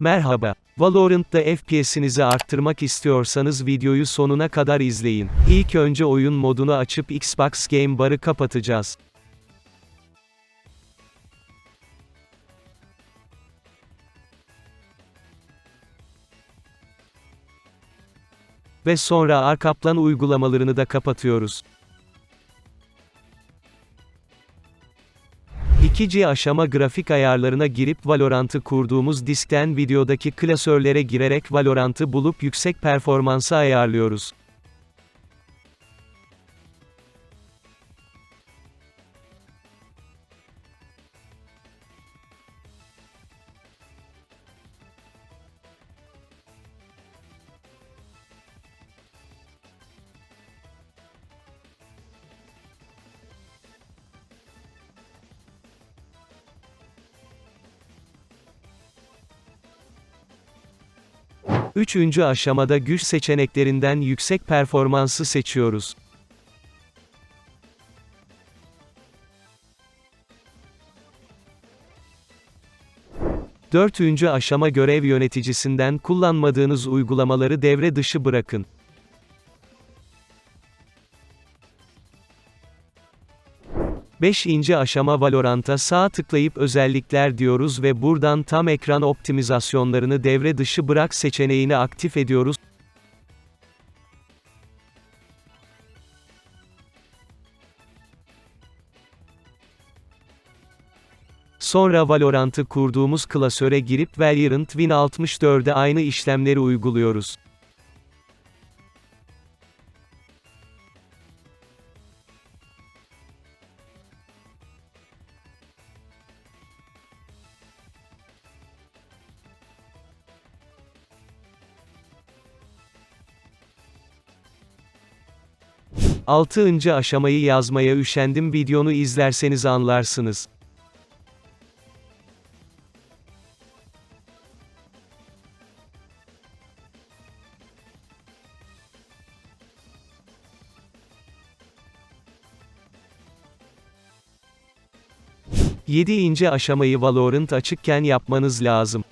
Merhaba. Valorant'ta FPS'inizi arttırmak istiyorsanız videoyu sonuna kadar izleyin. İlk önce oyun modunu açıp Xbox Game Bar'ı kapatacağız. Ve sonra arka plan uygulamalarını da kapatıyoruz. İkinci aşama grafik ayarlarına girip Valorant'ı kurduğumuz diskten videodaki klasörlere girerek Valorant'ı bulup yüksek performansa ayarlıyoruz. Üçüncü aşamada güç seçeneklerinden yüksek performansı seçiyoruz. Dörtüncü aşama görev yöneticisinden kullanmadığınız uygulamaları devre dışı bırakın. Beşinci aşama Valorant'a sağ tıklayıp özellikler diyoruz ve buradan tam ekran optimizasyonlarını devre dışı bırak seçeneğini aktif ediyoruz. Sonra Valorant'ı kurduğumuz klasöre girip Valorant Win 64'e aynı işlemleri uyguluyoruz. Altıncı aşamayı yazmaya üşendim videonu izlerseniz anlarsınız. Yedinci aşamayı Valorant açıkken yapmanız lazım.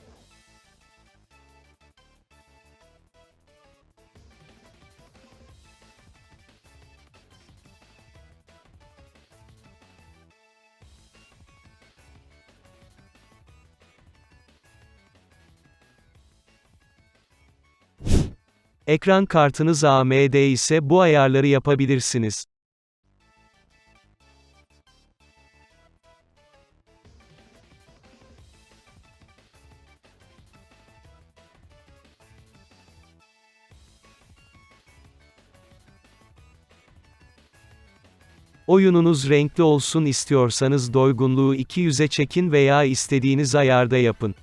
Ekran kartınız AMD ise bu ayarları yapabilirsiniz. Oyununuz renkli olsun istiyorsanız doygunluğu 200'e çekin veya istediğiniz ayarda yapın.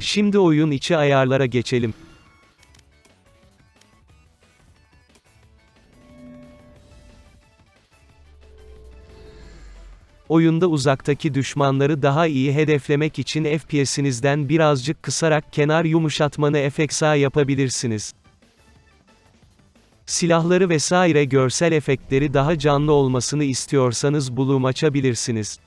Şimdi oyun içi ayarlara geçelim. Oyunda uzaktaki düşmanları daha iyi hedeflemek için FPS'inizden birazcık kısarak kenar yumuşatmanı FXA yapabilirsiniz. Silahları vesaire görsel efektleri daha canlı olmasını istiyorsanız bloom açabilirsiniz.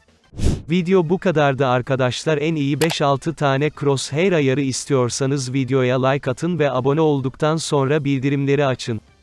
Video bu kadardı arkadaşlar en iyi 5-6 tane crosshair ayarı istiyorsanız videoya like atın ve abone olduktan sonra bildirimleri açın.